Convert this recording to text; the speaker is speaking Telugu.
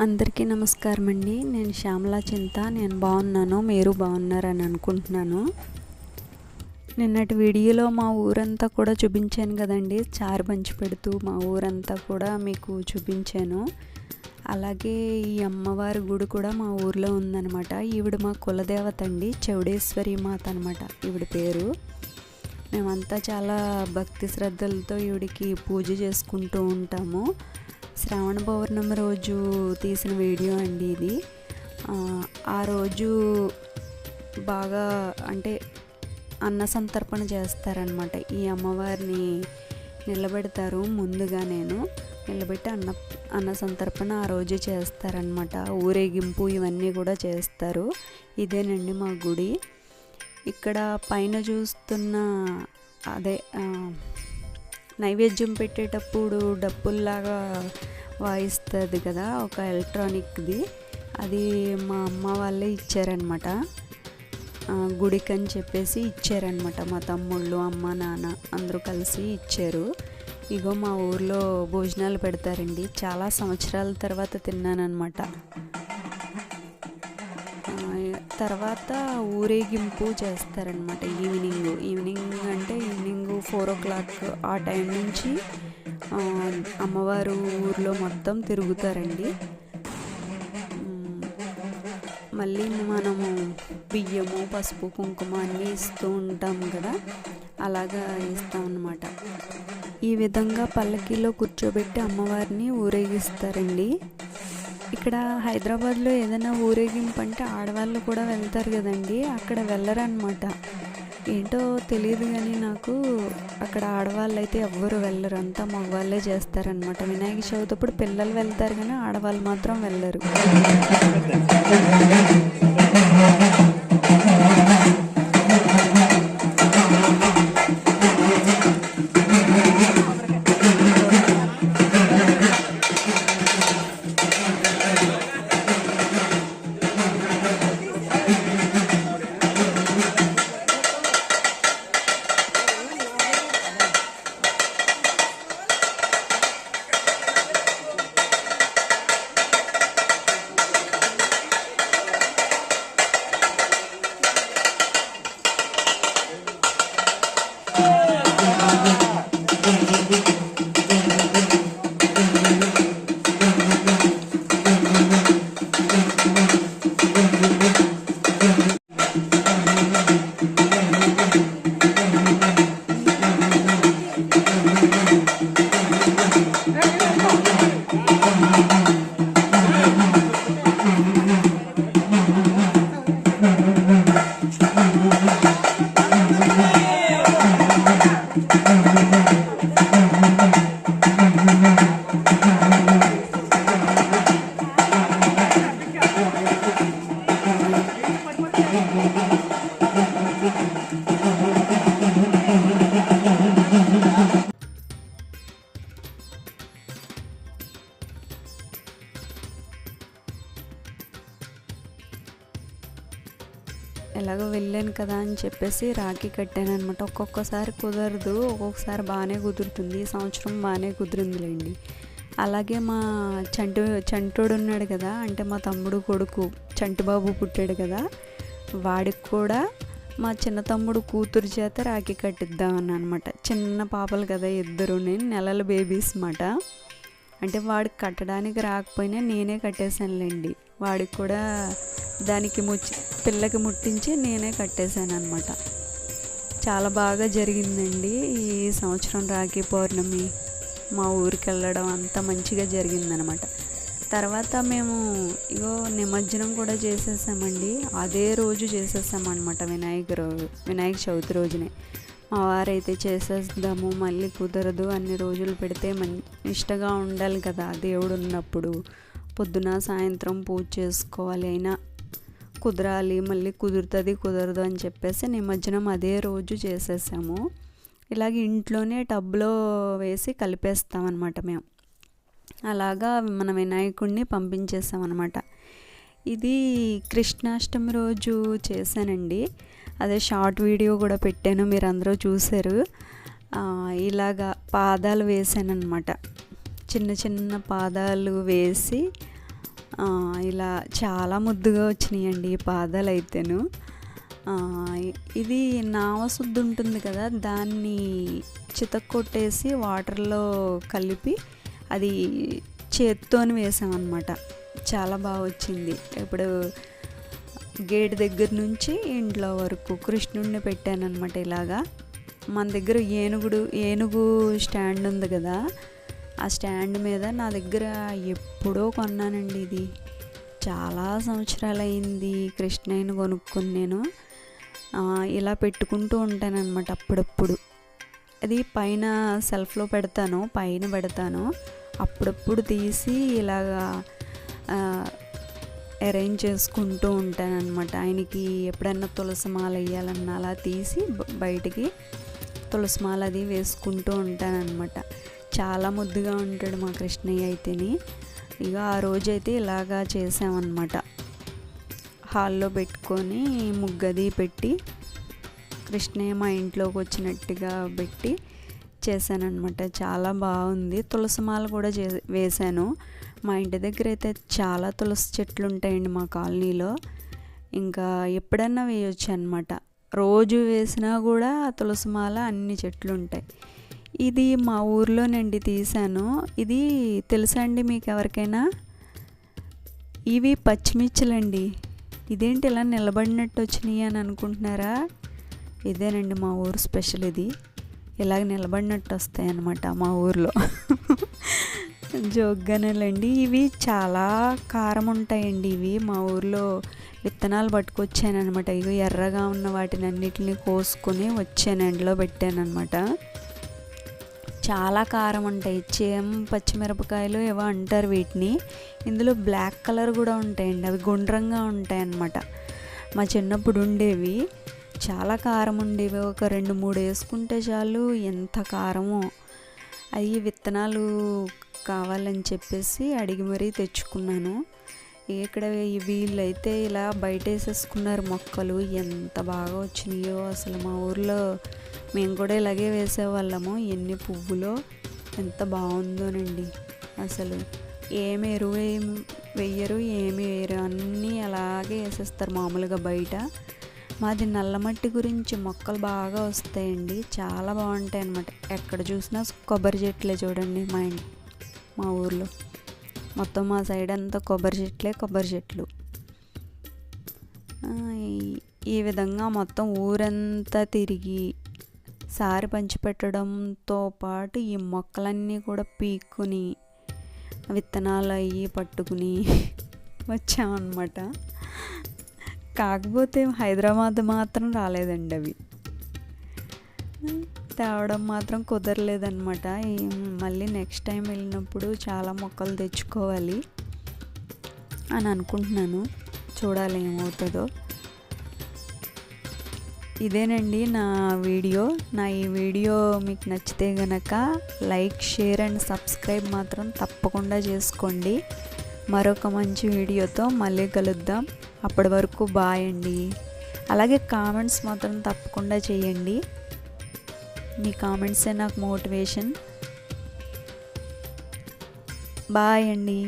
అందరికీ నమస్కారం అండి నేను శ్యామలా చింత. నేను బాగున్నాను. మీరు బాగున్నారని అనుకుంటున్నాను. నిన్నటి వీడియోలో మా ఊరంతా కూడా చూపించాను కదండి. చారు పంచి పెడుతూ మా ఊరంతా కూడా మీకు చూపించాను. అలాగే ఈ అమ్మవారి గుడి కూడా మా ఊర్లో ఉందన్నమాట. ఈవిడ మా కులదేవత అండి. చౌడేశ్వరి మాత అనమాట ఈవిడ పేరు. మేమంతా చాలా భక్తి శ్రద్ధలతో ఈవిడికి పూజ చేసుకుంటూ ఉంటాము. శ్రావణ పౌర్ణమి రోజు తీసిన వీడియో అండి ఇది. ఆ, రోజు బాగా అంటే అన్న సంతర్పణ చేస్తారనమాట ఈ అమ్మవారిని నిలబెడతారు ముందుగా నేను. నిలబెట్టి అన్న అన్న సంతర్పణ ఆ రోజు చేస్తారనమాట ఊరేగింపు ఇవన్నీ కూడా చేస్తారు. ఇదేనండి మా గుడి. ఇక్కడ పైన చూస్తున్న అదే నైవేద్యం పెట్టేటప్పుడు డప్పుల్లాగా వాయిస్తుంది కదా ఒక ఎలక్ట్రానిక్ది. అది మా అమ్మ వాళ్ళే ఇచ్చారనమాట గుడికి అని చెప్పేసి ఇచ్చారనమాట మా తమ్ముళ్ళు అమ్మ నాన్న అందరూ కలిసి ఇచ్చారు. ఇగో మా ఊర్లో భోజనాలు పెడతారండి. చాలా సంవత్సరాల తర్వాత తిన్నానమాట తర్వాత ఊరేగింపు చేస్తారనమాట ఈవినింగ్. ఈవినింగ్ అంటే ఈవినింగ్ ఫోర్ ఓ క్లాక్ ఆ టైం నుంచి అమ్మవారు ఊర్లో మొత్తం తిరుగుతారండి. మళ్ళీ మనము బియ్యము పసుపు కుంకుమ అన్నీ ఇస్తూ ఉంటాం కదా. అలాగా ఇస్తాం అన్నమాట. ఈ విధంగా పల్లకీలో కూర్చోబెట్టి అమ్మవారిని ఊరేగిస్తారండి. ఇక్కడ హైదరాబాద్లో ఏదైనా ఊరేగింపు అంటే ఆడవాళ్ళు కూడా వెళ్తారు కదండి. అక్కడ వెళ్ళరనమాట ఏంటో తెలియదు కానీ నాకు అక్కడ ఆడవాళ్ళు అయితే ఎవ్వరు వెళ్ళరు. అంతా మగవాళ్ళే చేస్తారనమాట వినాయక చవితి అప్పుడు పిల్లలు వెళ్తారు కానీ ఆడవాళ్ళు మాత్రం వెళ్ళరు. ఎలాగో వెళ్ళాను కదా అని చెప్పేసి రాఖీ కట్టాను అనమాట ఒక్కొక్కసారి కుదరదు ఒక్కొక్కసారి బాగానే కుదురుతుంది. ఈ సంవత్సరం బాగానే కుదిరిందిలేండి. అలాగే మా చంటి చంటుడు ఉన్నాడు కదా అంటే మా తమ్ముడు కొడుకు చంటుబాబు పుట్టాడు కదా వాడికి కూడా మా చిన్న తమ్ముడు కూతురు చేత రాఖీ కట్టిద్దామని అనమాట చిన్న పాపలు కదా ఇద్దరు నేను నెలల బేబీస్ మాట. అంటే వాడికి కట్టడానికి రాకపోయినా నేనే కట్టేశానులేండి. వాడికి కూడా దానికి ముచ్చి పిల్లకి ముట్టించి నేనే కట్టేశాను అనమాట చాలా బాగా జరిగిందండి ఈ సంవత్సరం రాఖీ పౌర్ణమి. మా ఊరికి వెళ్ళడం అంతా మంచిగా జరిగిందనమాట తర్వాత మేము ఇగో నిమజ్జనం కూడా చేసేసామండి. అదే రోజు చేసేసామన్నమాట వినాయక రోజు వినాయక చవితి రోజునే. మా వారైతే చేసేద్దాము మళ్ళీ కుదరదు అన్ని రోజులు పెడితే మన్ ఇష్టగా ఉండాలి కదా దేవుడు ఉన్నప్పుడు పొద్దున సాయంత్రం పూజ చేసుకోవాలి. అయినా కుదరాలి మళ్ళీ కుదురుతుంది కుదరదు అని చెప్పేసి నిమజ్జనం అదే రోజు చేసేసాము. ఇలాగ ఇంట్లోనే టబ్లో వేసి కలిపేస్తామన్నమాట మేము. అలాగా మన వినాయకుడిని పంపించేసామన్నమాట. ఇది కృష్ణాష్టమి రోజు చేశానండి. అదే షార్ట్ వీడియో కూడా పెట్టాను మీరు అందరూ చూశారు ఇలాగా పాదాలు వేసాను అనమాట చిన్న చిన్న పాదాలు వేసి ఇలా చాలా ముద్దుగా వచ్చినాయండి ఈ పాదాలు అయితేను ఇది నావశుద్ధి ఉంటుంది కదా దాన్ని చితక్కొట్టేసి వాటర్లో కలిపి అది చేత్తోని వేసామన్నమాట. చాలా బాగా వచ్చింది. ఇప్పుడు గేట్ దగ్గర నుంచి ఇంట్లో వరకు కృష్ణుడిని పెట్టానన్నమాట ఇలాగా. మన దగ్గర ఏనుగుడు ఏనుగు స్టాండ్ ఉంది కదా ఆ స్టాండ్ మీద నా దగ్గర ఎప్పుడో కొన్నానండి ఇది. చాలా సంవత్సరాలు అయింది కృష్ణయ్యను కొనుక్కుని నేను. ఇలా పెట్టుకుంటూ ఉంటానన్నమాట అప్పుడప్పుడు. అది పైన సెల్ఫ్లో పెడతాను పైన పెడతాను. అప్పుడప్పుడు తీసి ఇలాగా అరేంజ్ చేసుకుంటూ ఉంటానన్నమాట. ఆయనకి ఎప్పుడన్నా తులసిమాల వేయాలన్నా అలా తీసి బయటికి తులసిమాల అది వేసుకుంటూ ఉంటానన్నమాట. చాలా ముద్దుగా ఉంటాడు మా కృష్ణయ్య అయితేని. ఇక ఆ రోజైతే ఇలాగా చేసామన్నమాట. హాల్లో పెట్టుకొని ముగ్గది పెట్టి కృష్ణయ్య మా ఇంట్లోకి వచ్చినట్టుగా పెట్టి చేశానన్నమాట. చాలా బాగుంది. తులసిమాల కూడా చే వేశాను. మా ఇంటి దగ్గర అయితే చాలా తులసి చెట్లు ఉంటాయండి మా కాలనీలో. ఇంకా ఎప్పుడన్నా వేయొచ్చు అనమాట రోజు వేసినా కూడా తులసిమాల మాల అన్ని చెట్లు ఉంటాయి. ఇది మా ఊర్లోనండి తీశాను. ఇది తెలుసా అండి మీకు ఎవరికైనా ఇవి పచ్చిమిర్చిలండి. ఇదేంటి ఇలా నిలబడినట్టు వచ్చినాయి అని అనుకుంటున్నారా? ఇదేనండి మా ఊరు స్పెషల్ ఇది. ఇలాగ నిలబడినట్టు వస్తాయి అన్నమాట మా ఊర్లో. జోగ్గానేలండి. ఇవి చాలా కారం ఉంటాయండి ఇవి. మా ఊర్లో విత్తనాలు పట్టుకొచ్చానమాట ఇవి ఇగో ఎర్రగా ఉన్న వాటిని అన్నిటిని కోసుకొని వచ్చాను ఎండలో పెట్టాను అనమాట చాలా కారం ఉంటాయి. చేమ పచ్చిమిరపకాయలు ఏవో అంటారు వీటిని. ఇందులో బ్లాక్ కలర్ కూడా ఉంటాయండి. అవి గుండ్రంగా ఉంటాయి అన్నమాట మా చిన్నప్పుడు ఉండేవి. చాలా కారం ఉండేవి. ఒక రెండు మూడు వేసుకుంటే చాలు ఎంత కారమో. అవి విత్తనాలు కావాలని చెప్పేసి అడిగి మరీ తెచ్చుకున్నాను. ఇక్కడ వీళ్ళైతే ఇలా బయట వేసేసుకున్నారు మొక్కలు. ఎంత బాగా వచ్చినాయో అసలు మా ఊర్లో మేము కూడా ఇలాగే వేసేవాళ్ళము. ఎన్ని పువ్వులో ఎంత బాగుందోనండి. అసలు ఏమి ఎరువు ఏమి ఏమి వేయరు. అన్నీ అలాగే వేసేస్తారు మామూలుగా బయట. మాది నల్లమట్టి గురించి మొక్కలు బాగా వస్తాయండి. చాలా బాగుంటాయి అన్నమాట ఎక్కడ చూసినా కొబ్బరి చెట్లే చూడండి మా ఇంటి మా ఊర్లో. మొత్తం మా సైడ్ అంతా కొబ్బరి చెట్లే కొబ్బరి చెట్లు. ఈ- ఈ విధంగా మొత్తం ఊరంతా తిరిగి సారి పంచిపెట్టడంతో పాటు ఈ మొక్కలన్నీ కూడా పీక్కుని విత్తనాలు అయ్యి పట్టుకుని వచ్చామన్నమాట. కాకపోతే హైదరాబాద్ మాత్రం రాలేదండి అవి. తేవడం మాత్రం కుదరలేదన్నమాట. మళ్ళీ నెక్స్ట్ టైం వెళ్ళినప్పుడు చాలా మొక్కలు తెచ్చుకోవాలి అని అనుకుంటున్నాను. చూడాలి ఏమవుతుందో. ఇదేనండి నా వీడియో. నా ఈ వీడియో మీకు నచ్చితే గనక లైక్ షేర్ అండ్ సబ్స్క్రైబ్ మాత్రం తప్పకుండా చేసుకోండి. మరొక మంచి వీడియోతో మళ్ళీ కలుద్దాం. అప్పటి వరకు బాయ్ అండి. అలాగే కామెంట్స్ మాత్రం తప్పకుండా చేయండి. మీ కామెంట్సే నాకు మోటివేషన్ బాయ్ అండి.